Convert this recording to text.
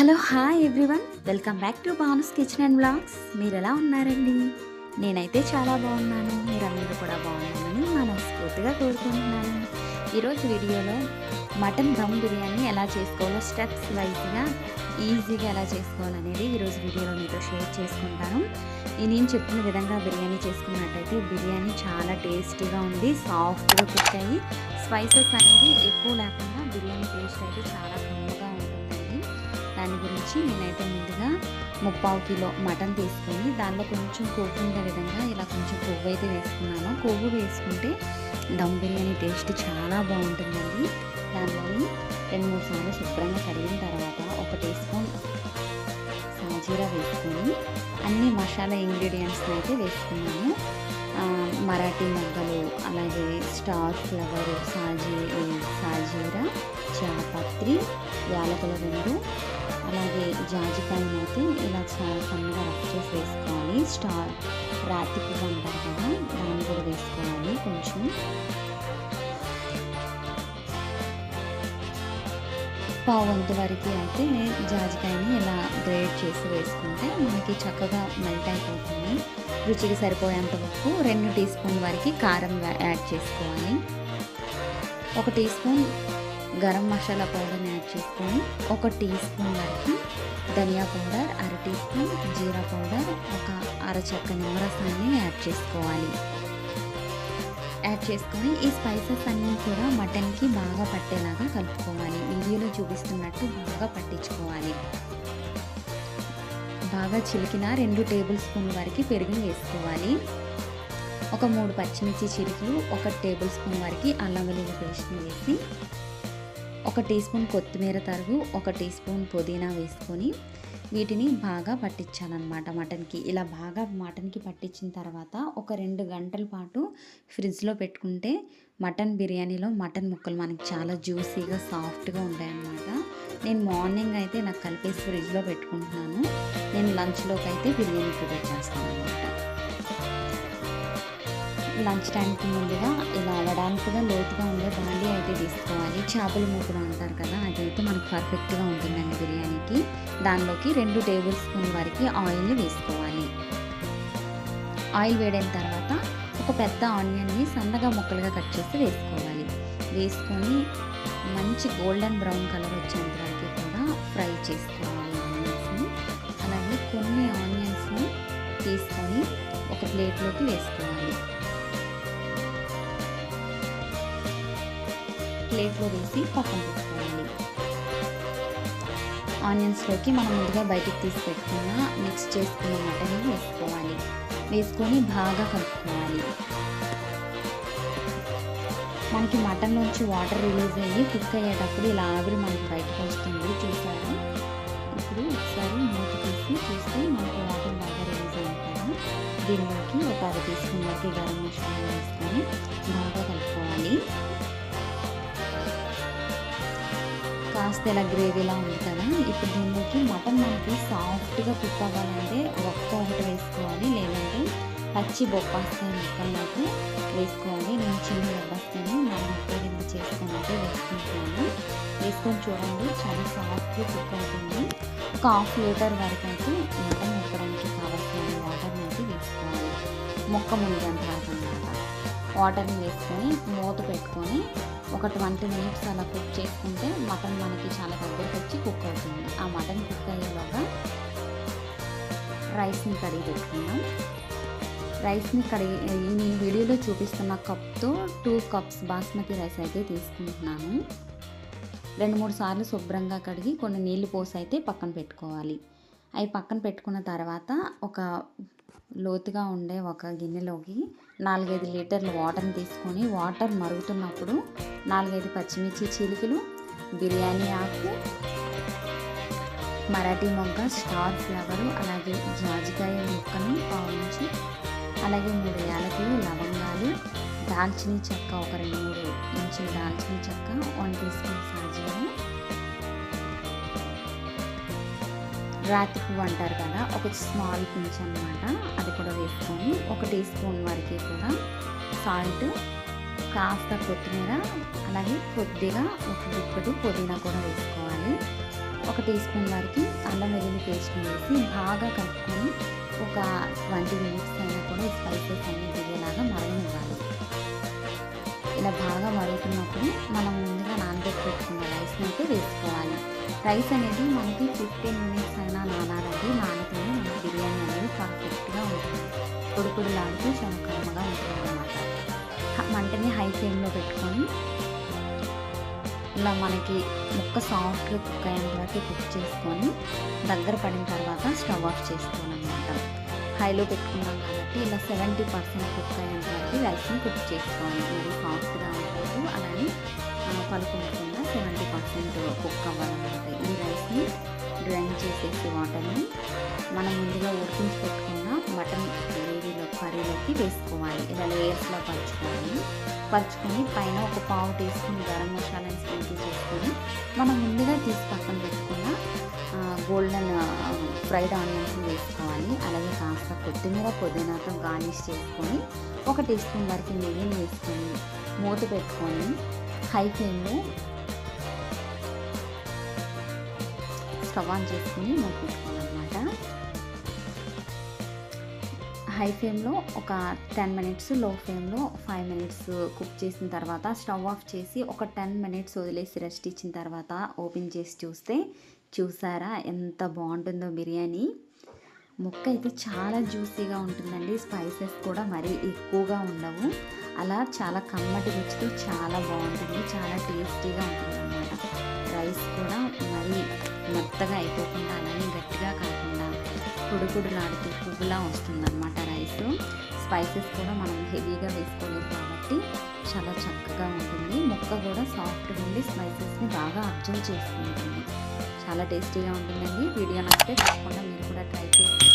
Hello hi everyone. Welcome back to Banu's kitchen and blogs. మీరు ఎలా ఉన్నారండి? నేనైతే చాలా బాగున్నాను. మీరందరూ కూడా బాగున్నామని మనస్ఫూర్తిగా కోరుకుంటున్నాను. ఈరోజు వీడియోలో మటన్ దమ్ బిర్యానీ ఎలా చేసుకోవాలో స్టెప్స్ వైజ్గా ఈజీగా ఎలా చేసుకోవాలనేది ఈరోజు వీడియోలో మీతో షేర్ చేసుకుంటాను. నేను చెప్పిన విధంగా బిర్యానీ చేసుకున్నట్టయితే బిర్యానీ చాలా టేస్టీగా ఉంది సాఫ్ట్గా కుక్ అయ్యి స్పైసెస్ అనేది ఎక్కువ లేకుండా బిర్యానీ టేస్ట్ అయితే చాలా కమ్మగా దాని గురించి నేనైతే ముందుగా ముప్పావు కిలో మటన్ తీసుకొని దానిలో కొంచెం కొవ్వు ఉండే విధంగా ఇలా కొంచెం కొవ్వు అయితే వేసుకున్నాను. కొవ్వు వేసుకుంటే దమ్ బిర్యానీ టేస్ట్ చాలా బాగుంటుందండి. దానిలోని రెండు మూడు సార్లు శుభ్రంగా కడిగిన తర్వాత ఒక టీ స్పూన్ సాజీరా వేసుకొని అన్ని మసాలా ఇంగ్రీడియంట్స్ని అయితే వేసుకున్నాను. మరాఠీ మొగ్గలు అలాగే స్టార్ ఫ్లవర్ సాజీ సాజీరా జాపత్రి యాలకుల రెండు అలాగే జాజికాయని అయితే ఇలా చాలా సన్నగా రఫ్ చేసి వేసుకోవాలి స్టార్ రాతి పువ్వు అంటారు కదా దాన్ని కూడా వేసుకోవాలి కొంచెం. పావు వంతు వరకు అయితే జాజికాయని ఇలా గ్రేట్ చేసి వేసుకుంటే మనకి చక్కగా మెల్ట్ అయిపోతుంది. రుచికి సరిపోయేంత వరకు రెండు టీ స్పూన్ వరకు కారం యాడ్ చేసుకోవాలి. ఒక టీ స్పూన్ గరం మసాలా పౌడర్ని యాడ్ చేసుకొని ఒక టీ స్పూన్ వరకు ధనియా పౌడర్ అర టీ స్పూన్ జీరా పౌడర్ ఒక అరచక్క నిమ్మరసాన్ని యాడ్ చేసుకోవాలి. యాడ్ చేసుకొని ఈ స్పైసెస్ అన్నీ కూడా మటన్కి బాగా పట్టేలాగా కలుపుకోవాలి. వీడియోలో చూపిస్తున్నట్టు బాగా పట్టించుకోవాలి. బాగా చిలికిన రెండు టేబుల్ స్పూన్ వరకు పెరుగుని వేసుకోవాలి. ఒక మూడు పచ్చిమిర్చి చిలుకులు ఒక టేబుల్ స్పూన్ వరకు అల్లం వెల్లుల్లి పేస్ట్ని వేసి ఒక టీ స్పూన్ కొత్తిమీర తరుగు ఒక టీ స్పూన్ పుదీనా వేసుకొని వీటిని బాగా పట్టించాలన్నమాట మటన్కి. ఇలా బాగా మటన్కి పట్టించిన తర్వాత ఒక రెండు గంటల పాటు ఫ్రిడ్జ్లో పెట్టుకుంటే మటన్ బిర్యానీలో మటన్ ముక్కలు మనకి చాలా జ్యూసీగా సాఫ్ట్గా ఉంటాయన్నమాట. నేను మార్నింగ్ అయితే నాకు కలిపేసి ఫ్రిడ్జ్లో పెట్టుకుంటున్నాను. నేను లంచ్లోకి అయితే బిర్యానీ ప్రిపేర్ చేస్తాను అనమాట లంచ్ టైంకి ముందుగా ఇలా వడాంపుగా లోతుగా ఉండే బాండీ అయితే తీసుకోవాలి. చేపల మూకుడు అంటారు కదా అదైతే మనకు పర్ఫెక్ట్గా ఉంటుందండి బిర్యానీకి. దానిలోకి రెండు టేబుల్ స్పూన్ వరకు ఆయిల్ని వేసుకోవాలి. ఆయిల్ వేడైన తర్వాత ఒక పెద్ద ఆనియన్ని సన్నగా ముక్కలుగా కట్ చేసి వేసుకోవాలి. వేసుకొని మంచి గోల్డెన్ బ్రౌన్ కలర్ వచ్చేంత వరకు కూడా ఫ్రై చేసుకోవాలి ఆనియన్స్ని. అలాగే కొన్ని ఆనియన్స్ని తీసుకొని ఒక ప్లేట్లోకి వేసుకోవాలి. ప్లేట్లో వేసి పక్కన పెట్టుకోవాలి. ఆనియన్స్లోకి మనం ముందుగా బయటికి తీసి పెట్టుకున్న మిక్స్ చేసుకున్న మటన్ వేసుకోవాలి. వేసుకొని బాగా కలుపుకోవాలి. మనకి మటన్లోంచి వాటర్ రిలీజ్ అయ్యి కుక్ అయ్యేటప్పుడు ఇలా ఆవిరి మనకి బయటకు వస్తుంది. చూసారు? ఇప్పుడు ఒకసారి మూత తీసి చూస్తే మనకి వాటర్ బాగా రిలీజ్ అవుతాయి దీనిలోకి ఒక అర టీ గరం మసాలా వేసుకొని బాగా కలుపుకోవాలి. కాస్త ఇలా గ్రేవీలా ఉంది కదా ఇప్పుడు దీనికి మటన్ మనకి సాఫ్ట్గా కుక్ అవ్వాలంటే ఒక్క ఒకటి వేసుకోవాలి. లేదంటే పచ్చి బొప్పాస్తాయి ముక్కల్లోకి వేసుకోవాలి. నేను చిన్న బొప్పాస్తాను నా ముక్క కింద చేసుకొని అయితే వేసుకుంటున్నాను. వేసుకొని చూడండి చాలా సాఫ్ట్గా కుక్ అవుతుంది. ఒక హాఫ్ లీటర్ వరకు అయితే మటన్ ఉక్కడానికి కావాల్సిన వాటర్ని అయితే వేసుకోవాలి. మొక్క మునిగేంత వరకు అనమాట వాటర్ని వేసుకొని మూత పెట్టుకొని ఒక ట్వంటీ మినిట్స్ అలా కుక్ చేసుకుంటే మటన్ మనకి చాలా దగ్గరికి వచ్చి కుక్ అవుతుంది. ఆ మటన్ కుక్ అయ్యేలాగా రైస్ని కడిగి పెట్టుకుందాం. రైస్ని కడిగి నేను వీడియోలో చూపిస్తున్న కప్తో టూ కప్స్ బాస్మతి రైస్ అయితే తీసుకుంటున్నాను. రెండు మూడు సార్లు శుభ్రంగా కడిగి కొన్ని నీళ్ళు పోసి అయితే పక్కన పెట్టుకోవాలి. అవి పక్కన పెట్టుకున్న తర్వాత ఒక లోతుగా ఉండే ఒక గిన్నెలోకి నాలుగైదు లీటర్ల వాటర్ని తీసుకొని వాటర్ మరుగుతున్నప్పుడు నాలుగైదు పచ్చిమిర్చి చిలికలు బిర్యానీ ఆకు మరాఠీ మొగ్గ స్టార్ ఫ్లవరు అలాగే జాజికాయ ముక్కను పావించి అలాగే మూడు యాలకులు లవంగాలు దాల్చిన చెక్క ఒక రెండు మూడు ఇంచులు దాల్చిన చెక్క రాతి పువ్వు అంటారు కదా ఒక స్మాల్ పించ్ అనమాట అది కూడా వేసుకొని ఒక టీ స్పూన్ వరకు కూడా సాల్ట్ కాస్త కొత్తిమీర అలాగే కొద్దిగా ఒక దుప్పటి పుదీనా కూడా వేసుకోవాలి. ఒక టీ స్పూన్ వరకు అల్లం వెల్లుల్లి పేస్ట్ వేసి బాగా కలుపుకొని ఒక ట్వంటీ మినిట్స్ అయినా కూడా స్పైసెస్ అన్ని దిగేలాగా మరగనివ్వాలి. ఇలా బాగా మరుగుతున్నప్పుడు మనం ముందుగా నానబెట్టి పెట్టుకున్న రైస్ని అయితే వేసుకోవాలి. రైస్ అనేది మనకి ఫిఫ్టీన్ మినిట్స్ అయినా నానాలండి నానితేనే మనకి బిర్యానీ అనేది పర్ఫెక్ట్గా ఉంటుంది. పొడి పొడిలాడుతూ చాలా కమ్మగా ఉంటుంది అన్నమాట మంటని హై ఫ్లేమ్లో పెట్టుకొని ఇలా మనకి ముక్క సాఫ్ట్గా కుక్ అయ్యేంత వరకు కుక్ చేసుకొని దగ్గర పడిన తర్వాత స్టవ్ ఆఫ్ చేసుకోవాలన్నమాట. హైలో పెట్టుకున్నాం ఇలా సెవెంటీ పర్సెంట్ కుక్ అయ్యేంత వరకు రైస్ని కుక్ చేసుకోవాలి మరి సాఫ్ట్గా ఉండదు అలానే పలుకుండకుండా సెవెంటీ పర్సెంట్ కుక్ అవ్వాలన్నమాట. ఈ రైస్ని డ్రైన్ చేసేసి వాటర్ని మనం ముందుగా ఉడికించి పెట్టుకున్న మటన్ కర్రీలోకి వేసుకోవాలి. ఇలా లేయర్స్లో పరుచుకోవాలి పరుచుకొని పైన ఒక పావు టీ స్పూన్ గరం మసాలాని స్ప్రింకిల్ చేసుకొని మనం ముందుగా తీసి పక్కన పెట్టుకున్న గోల్డెన్ ఫ్రైడ్ ఆనియన్స్ వేసుకోవాలి. అలాగే కాస్త కొత్తిమీర పుదీనాతో గార్నిష్ చేసుకొని ఒక టీ స్పూన్ వరకు నెయ్యిని వేసుకొని మూత పెట్టుకొని హై ఫ్లేమ్లో స్టవ్ ఆన్ చేసుకుని మూత పెట్టుకోవాలన్నమాట. హై ఫ్లేమ్లో ఒక టెన్ మినిట్స్లో ఫ్లేమ్లో ఫైవ్ మినిట్స్ కుక్ చేసిన తర్వాత స్టవ్ ఆఫ్ చేసి ఒక టెన్ మినిట్స్ వదిలేసి రెస్ట్ ఇచ్చిన తర్వాత ఓపెన్ చేసి చూస్తే చూసారా ఎంత బాగుంటుందో బిర్యానీ. ముక్క అయితే చాలా జ్యూసీగా ఉంటుందండి. స్పైసెస్ కూడా మరీ ఎక్కువగా ఉండవు. అలా చాలా కమ్మటి రుచితో చాలా బాగుంటుంది. చాలా టేస్టీగా ఉంటుంది అన్నమాట రైస్ కూడా మరీ మెత్తగా అయిపోకుండా అలానే గట్టిగా కాకుండా పొడి పొడిలాడుతూ పువ్వులా వస్తుందన్నమాట రైస్ స్పైసెస్ కూడా మనం హెవీగా వేసుకోలేదు కాబట్టి చాలా చక్కగా ఉంటుంది. ముక్క కూడా సాఫ్ట్గా ఉండి స్పైసెస్ని బాగా అబ్జర్వ్ చేసుకుంటుంది. చాలా టేస్టీగా ఉంటుందండి. వీడియో నచ్చితే తప్పకుండా మీరు కూడా ట్రై చేసి